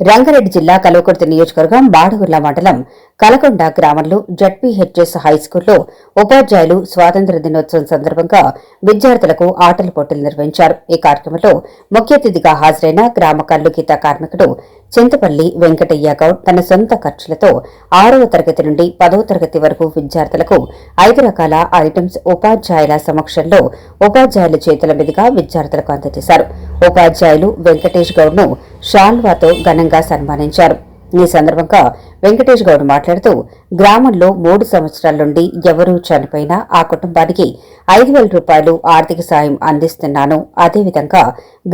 రంగారెడ్డి జిల్లా కల్వకుర్తి నియోజకవర్గం బాడుగుర్ల మండలం కలకొండ గ్రామంలో జడ్పీహెచ్ఎస్ హైస్కూల్లో ఉపాధ్యాయులు స్వాతంత్ర దినోత్సవం సందర్భంగా విద్యార్థులకు ఆటల పోటీలు నిర్వహించారు. ఈ కార్యక్రమంలో ముఖ్య అతిథిగా హాజరైన గ్రామ కల్లు గీత కార్మికుడు చింతపల్లి వెంకటయ్య గౌడ్ తన సొంత ఖర్చులతో ఆరవ తరగతి నుండి పదవ తరగతి వరకు విద్యార్థులకు ఐదు రకాల ఐటమ్స్ ఉపాధ్యాయుల సమక్షంలో ఉపాధ్యాయుల చేతుల మీదుగా విద్యార్థులకు అందజేశారు. ఉపాధ్యాయులు వెంకటేష్ గౌడ్ను షాల్వాతో ఘనంగా సన్మానించారు. ఈ సందర్భంగా వెంకటేష్ గౌడ్ మాట్లాడుతూ గ్రామంలో మూడు సంవత్సరాల నుండి ఎవరూ చనిపోయినా ఆ కుటుంబానికి ఐదు వేల రూపాయలు ఆర్థిక సాయం అందిస్తున్నాను. అదేవిధంగా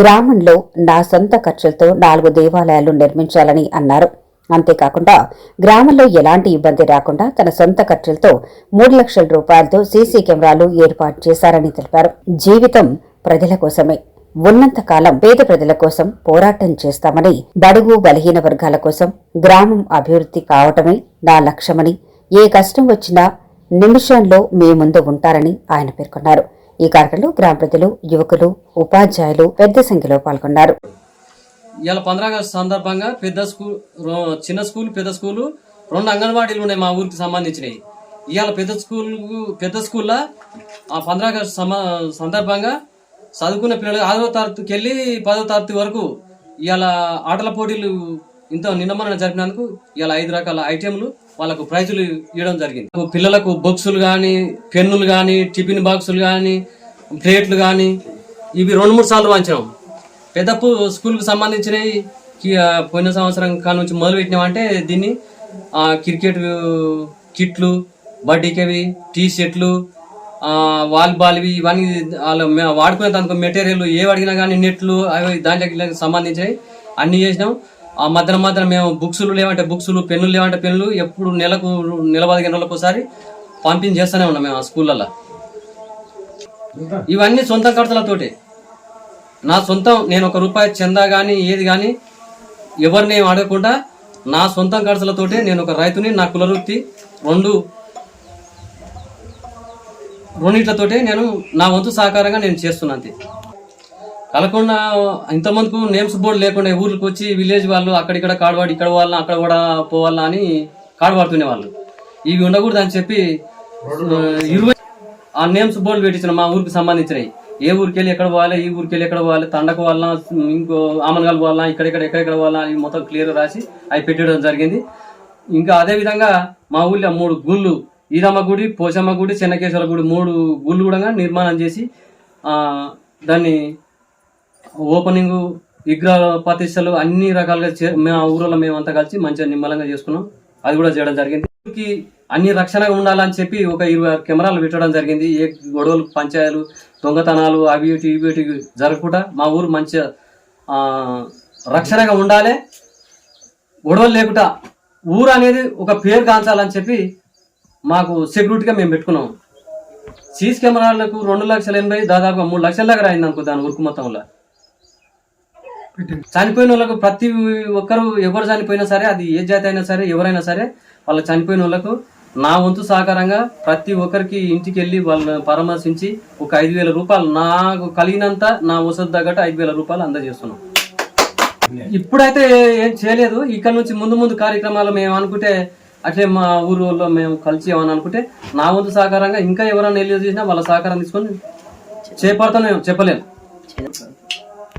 గ్రామంలో నా సొంత ఖర్చులతో నాలుగు దేవాలయాలు నిర్మించాలని అన్నారు. అంతేకాకుండా గ్రామంలో ఎలాంటి ఇబ్బంది రాకుండా తన సొంత ఖర్చులతో మూడు లక్షల రూపాయలతో సీసీ కెమెరాలు ఏర్పాటు చేశారని తెలిపారు. జీవితం ప్రజల కోసమే. ఉన్నంత కాలం పేద ప్రజల కోసం పోరాటం చేస్తామని బడుగు బలహీన వర్గాల కోసం గ్రామం అభివృద్ధి కావటమే నా లక్ష్యమని ఏ కష్టం వచ్చినా నిమిషంలో మీ ముందు ఉంటారని ఆయన పేర్కొన్నారు. ఈ కార్యక్రమంలో గ్రామ ప్రజలు యువకులు ఉపాధ్యాయులు పెద్ద సంఖ్యలో పాల్గొన్నారు. ఇవాళ పంద్రా సందర్భంగా పెద్ద స్కూల్ చిన్న స్కూల్ పెద్ద స్కూలు రెండు అంగన్వాడీలు ఉన్నాయి మా ఊరికి సంబంధించినవి ఇవాళ పెద్ద స్కూల్ పెద్ద స్కూల్లో ఆ పంద్రాగస్టు సందర్భంగా చదువుకున్న పిల్లలు ఆరో తరగతికి వెళ్ళి పదో తరగతి వరకు ఇవాళ ఆటల పోటీలు ఇంత నిన్నమన్న జరిపినందుకు ఇవాళ ఐదు రకాల ఐటెంలు వాళ్ళకు ప్రైజులు ఇవ్వడం జరిగింది. పిల్లలకు బుక్సులు కానీ పెన్నులు కానీ టిఫిన్ బాక్సులు కానీ ప్లేట్లు కానీ ఇవి రెండు మూడు సార్లు వంచాం పెద్దప్పు స్కూల్కి సంబంధించినవి పోయిన సంవత్సరం కాడ నుంచి మొదలు పెట్టినామంటే దీన్ని క్రికెట్ కిట్లు బడ్డీకవి టీ షర్ట్లు వాలీబాల్వి ఇవన్నీ వాళ్ళు వాడుకునే దానికి మెటీరియల్ ఏవి అడిగినా కానీ నెట్లు అవి దాంట్లో సంబంధించినవి అన్ని చేసినాం. ఆ మధ్యన మధ్యన మేము బుక్స్లు లేవంటే బుక్స్లు పెన్నులు లేవంటే పెన్నులు ఎప్పుడు నెలకు నెల పదిహేను నెలలకు ఒకసారి పంపింగ్ చేస్తూనే ఉన్నాం మేము ఆ స్కూళ్ళల్లో. ఇవన్నీ సొంత ఖర్చులతోటి. నా సొంతం నేను ఒక రూపాయి చందా కానీ ఏది కానీ ఎవరిని ఏం అడగకుండా నా సొంతం ఖర్చులతోటే నేను ఒక రైతుని నా కులవృత్తి రెండు రెండిట్లతోటే నేను నా వంతు సహకారంగా నేను చేస్తున్నా అంతే. కలకుండా ఇంతమందికి నేమ్స్ బోర్డు లేకుండా ఊర్లకు వచ్చి విలేజ్ వాళ్ళు అక్కడిక్కడ కాడవాడి ఇక్కడ వాళ్ళ అక్కడ కూడా పోవాలా అని కాడవాడుతునే వాళ్ళు. ఇవి ఉండకూడదు అని చెప్పి ఆ, ఇరవై ఆ నేమ్స్ బోర్డు పెట్టించిన మా ఊరికి సంబంధించినవి. ఏ ఊరికి వెళ్ళి ఎక్కడ పోవాలి ఈ ఊరికి వెళ్ళి ఎక్కడ పోవాలి తండకు వాళ్ళ ఇంకో ఆమనగాలు పోవాలా ఇక్కడెక్కడ ఎక్కడెక్కడ పోవాలా అని మొత్తం క్లియర్ రాసి అవి పెట్టడం జరిగింది. ఇంకా అదే విధంగా మా ఊళ్ళో మూడు గుళ్ళు ఈరమ్మ గుడి పోచమ్మ గుడి చెన్నకేశ్వర గుడి మూడు గుళ్ళు కూడా నిర్మాణం చేసి దాన్ని ఓపెనింగ్ విగ్రహ ప్రతిష్టలు అన్ని రకాలుగా చే- మా ఊరిలో మేమంతా కలిసి మంచిగా నిమ్మలంగా చేసుకున్నాం. అది కూడా చేయడం జరిగింది. ఊరికి అన్ని రక్షణగా ఉండాలని చెప్పి ఒక ఇరవై ఆరు కెమెరాలు పెట్టడం జరిగింది. ఏ గొడవలు పంచాయలు దొంగతనాలు అవి ఇటు ఇవి ఇటు జరగకుండా మా ఊరు మంచిగా రక్షణగా ఉండాలి. గొడవలు లేకుండా ఊరు అనేది ఒక పేరు కాంచాలని చెప్పి మాకు సెక్యూరిటీగా మేము పెట్టుకున్నాం. సీసీ కెమెరాలకు రెండు లక్షల ఎనభై దాదాపుగా మూడు లక్షల దగ్గర అయింది అనుకో దాని ఊరికి మొత్తంలో చనిపోయిన వాళ్ళకు ప్రతి ఒక్కరు ఎవరు చనిపోయినా సరే అది ఏ జాతి అయినా సరే ఎవరైనా సరే వాళ్ళ చనిపోయిన వాళ్ళకు నా వంతు సహకారంగా ప్రతి ఒక్కరికి ఇంటికి వెళ్ళి వాళ్ళని పరామర్శించి ఒక ఐదు వేల రూపాయలు నాకు కలిగినంత నా వసతి తగ్గట్టు ఐదు వేల రూపాయలు అందజేస్తున్నాం. ఇప్పుడైతే ఏం చేయలేదు. ఇక్కడ నుంచి ముందు ముందు కార్యక్రమాలు మేము అనుకుంటే అట్లే మా ఊరు వాళ్ళు మేము కలిసి ఏమని అనుకుంటే నా వంతు సహకారంగా ఇంకా ఎవరైనా వెళ్ళి చేసినా వాళ్ళ సహకారం తీసుకొని చేపడతాను చెప్పలేను.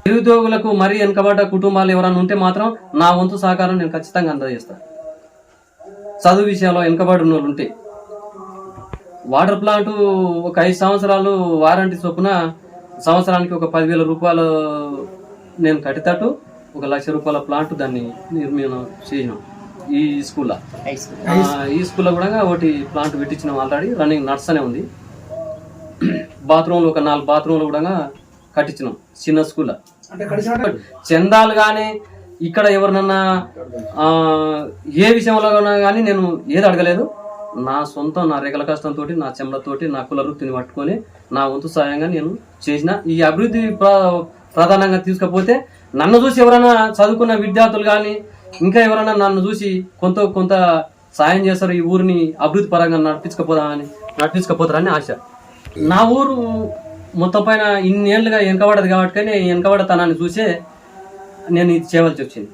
నిరుద్యోగులకు మరీ వెనుకబడ్డ కుటుంబాలు ఎవరైనా ఉంటే మాత్రం నా వంతు సహకారం నేను ఖచ్చితంగా అందజేస్తాను చదువు విషయంలో వెనుకబడి ఉన్న వాళ్ళు ఉంటే. వాటర్ ప్లాంట్ ఒక ఐదు సంవత్సరాలు వారంటీ చొప్పున సంవత్సరానికి ఒక పదివేల రూపాయలు నేను కట్టేటట్టు ఒక లక్ష రూపాయల ప్లాంట్ దాన్ని నిర్మాణం చేసినాం. ఈ స్కూల్లో? ఆ, ఈ స్కూల్లో కూడా ఒకటి ప్లాంట్ పెట్టించినాం ఆల్రెడీ రన్నింగ్ నడుస్తూనే ఉంది. బాత్రూమ్లు ఒక నాలుగు బాత్రూమ్లు కూడా కట్టించినాం చిన్న స్కూల్లో. చందాలు కానీ ఇక్కడ ఎవరినన్నా ఆ, ఏ విషయంలో కానీ నేను ఏది అడగలేదు. నా సొంతం నా రేగల కష్టంతో నా చెమలతోటి నా కుల వృత్తిని పట్టుకొని నా వంతు సాయంగా నేను చేసిన ఈ అభివృద్ధి ప్ర- ప్రధానంగా తీసుకపోతే నన్ను చూసి ఎవరైనా చదువుకున్న విద్యార్థులు కానీ ఇంకా ఎవరైనా నన్ను చూసి కొంత కొంత సాయం చేస్తారు ఈ ఊరిని అభివృద్ధి పరంగా నడిపించకపోదామని నడిపించకపోతారని ఆశ. నా ఊరు మొత్తం పైన ఇన్నేళ్ళుగా వెనకబడదు కాబట్టి వెనకబడతానని చూసే నేను ఇది చేయవలసి వచ్చింది.